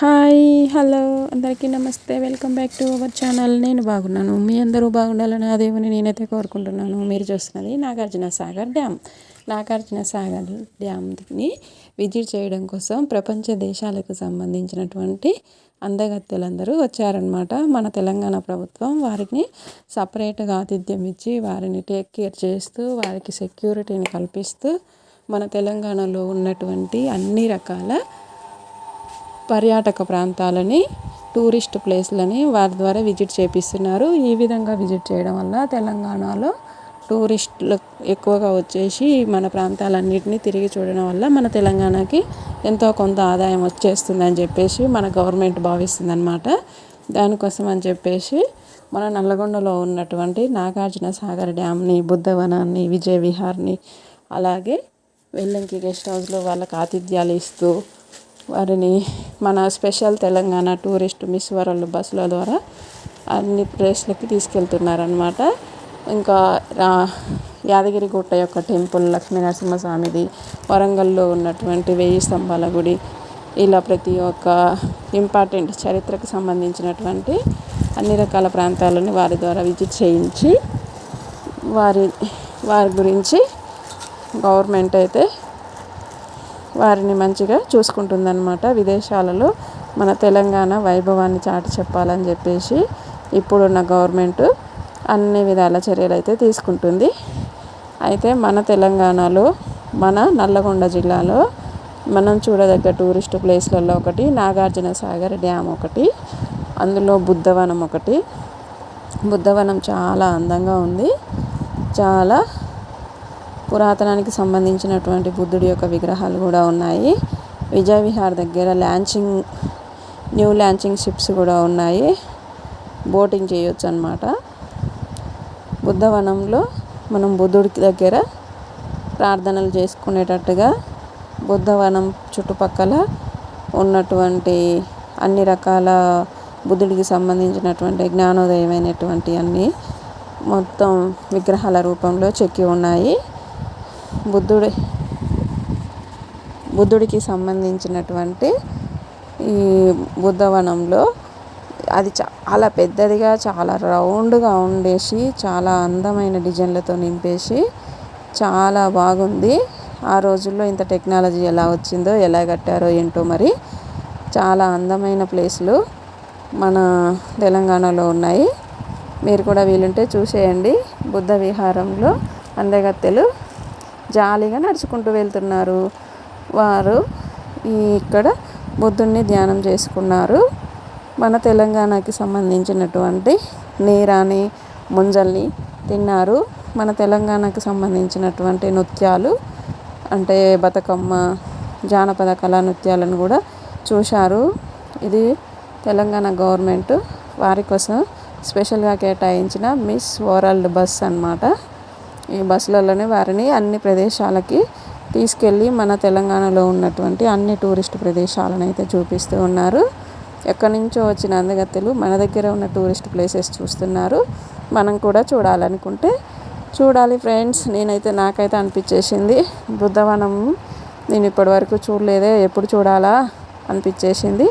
Hi hello. అందరికీ నమస్తే. Welcome back to our channel. నేను బాగున్నాను. మీ అందరూ బాగుండాలని అదేమని దేవుని నేనైతే కోరుకుంటున్నాను. మీరు చూస్తున్నది నాగార్జున సాగర్ డ్యామ్. నాగార్జున సాగర్ డ్యామ్ని విజిట్ చేయడం కోసం ప్రపంచ దేశాలకు సంబంధించినటువంటి అందగత్తులందరూ వచ్చారనమాట మన తెలంగాణ ప్రభుత్వం వారిని సపరేట్గా ఆతిథ్యం ఇచ్చి వారిని టేక్ కేర్ చేస్తూ వారికి సెక్యూరిటీని కల్పిస్తూ మన తెలంగాణలో ఉన్నటువంటి అన్ని రకాల పర్యాటక ప్రాంతాలని టూరిస్ట్ ప్లేస్లని వారి ద్వారా విజిట్ చేపిస్తున్నారు. ఈ విధంగా విజిట్ చేయడం వల్ల తెలంగాణలో టూరిస్టులు ఎక్కువగా వచ్చేసి మన ప్రాంతాలన్నింటినీ తిరిగి చూడడం వల్ల మన తెలంగాణకి ఎంతో కొంత ఆదాయం వచ్చేస్తుందని చెప్పేసి మన గవర్నమెంట్ భావిస్తుందన్నమాట. దానికోసం అని చెప్పేసి మన నల్లగొండలో ఉన్నటువంటి నాగార్జున సాగర్ డ్యామ్ని బుద్ధవనాన్ని విజయ విహార్ని అలాగే వెల్లంకి గెస్ట్ హౌస్లో వాళ్ళకి ఆతిథ్యాలు ఇస్తూ వారిని మన special Telangana tourist miss world బస్సుల ద్వారా అన్ని ప్లేస్లకి తీసుకెళ్తున్నారనమాట ఇంకా రా యాదగిరిగుట్ట యొక్క టెంపుల్ లక్ష్మీ నరసింహస్వామిది వరంగల్లో ఉన్నటువంటి వెయ్యి స్తంభాల గుడి ఇలా ప్రతి ఒక్క ఇంపార్టెంట్ చరిత్రకు సంబంధించినటువంటి అన్ని రకాల ప్రాంతాలను వారి ద్వారా విజిట్ చేయించి వారి వారి గురించి గవర్నమెంట్ అయితే వారిని మంచిగా చూసుకుంటుందన్నమాట. విదేశాలలో మన తెలంగాణ వైభవాన్ని చాటి చెప్పాలని చెప్పేసి ఇప్పుడున్న గవర్నమెంట్ అన్ని విధాల చర్యలు అయితే తీసుకుంటుంది. అయితే మన తెలంగాణలో మన నల్లగొండ జిల్లాలో మనం చూడదగ్గ టూరిస్ట్ ప్లేస్లలో ఒకటి నాగార్జున సాగర్ డ్యామ్ ఒకటి అందులో బుద్ధవనం ఒకటి. బుద్ధవనం చాలా అందంగా ఉంది. చాలా పురాతనానికి సంబంధించినటువంటి బుద్ధుడి యొక్క విగ్రహాలు కూడా ఉన్నాయి. విజయ విహార్ దగ్గర లాంచింగ్ న్యూ లాంచింగ్ షిప్స్ కూడా ఉన్నాయి. బోటింగ్ చేయొచ్చు అనమాట బుద్ధవనంలో మనం బుద్ధుడి దగ్గర ప్రార్థనలు చేసుకునేటట్టుగా బుద్ధవనం చుట్టుపక్కల ఉన్నటువంటి అన్ని రకాల బుద్ధుడికి సంబంధించినటువంటి జ్ఞానోదయమైనటువంటి అన్ని మొత్తం విగ్రహాల రూపంలో చెక్కి ఉన్నాయి. బుద్ధుడి బుద్ధుడికి సంబంధించినటువంటి ఈ బుద్ధవనంలో అది చాలా పెద్దదిగా చాలా రౌండ్గా ఉండేసి చాలా అందమైన డిజైన్లతో నింపేసి చాలా బాగుంది. ఆ రోజుల్లో ఇంత టెక్నాలజీ ఎలా వచ్చిందో ఎలా కట్టారో ఏంటో మరి చాలా అందమైన ప్లేస్లు మన తెలంగాణలో ఉన్నాయి. మీరు కూడా వీలుంటే చూసేయండి. బుద్ధ విహారంలో అందగత్తెలు జాలీగా నడుచుకుంటూ వెళ్తున్నారు. వారు ఇక్కడ బుద్ధుడిని ధ్యానం చేసుకున్నారు. మన తెలంగాణకి సంబంధించినటువంటి నీరాని ముంజల్ని తిన్నారు. మన తెలంగాణకు సంబంధించినటువంటి నృత్యాలు అంటే బతుకమ్మ జానపద కళా నృత్యాలను కూడా చూశారు. ఇది తెలంగాణ గవర్నమెంట్ వారి కోసం స్పెషల్గా కేటాయించిన మిస్ వరల్డ్ బస్ అనమాట ఈ బస్సులలోనే వారిని అన్ని ప్రదేశాలకి తీసుకెళ్ళి మన తెలంగాణలో ఉన్నటువంటి అన్ని టూరిస్ట్ ప్రదేశాలను అయితే చూపిస్తూ ఉన్నారు. ఎక్కడి నుంచో వచ్చిన అందగత్తెలు మన దగ్గర ఉన్న టూరిస్ట్ ప్లేసెస్ చూస్తున్నారు. మనం కూడా చూడాలనుకుంటే చూడాలి ఫ్రెండ్స్. నేనైతే నాకైతే అనిపించేసింది బుద్ధవనం నేను ఇప్పటివరకు చూడలేదే ఎప్పుడు చూడాలా అనిపించేసింది.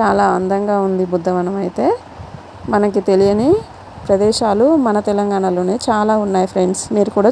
చాలా అందంగా ఉంది బుద్ధవనం అయితే. మనకి తెలియని ప్రదేశాలు మన తెలంగాణలోనే చాలా ఉన్నాయి ఫ్రెండ్స్. మీరు కూడా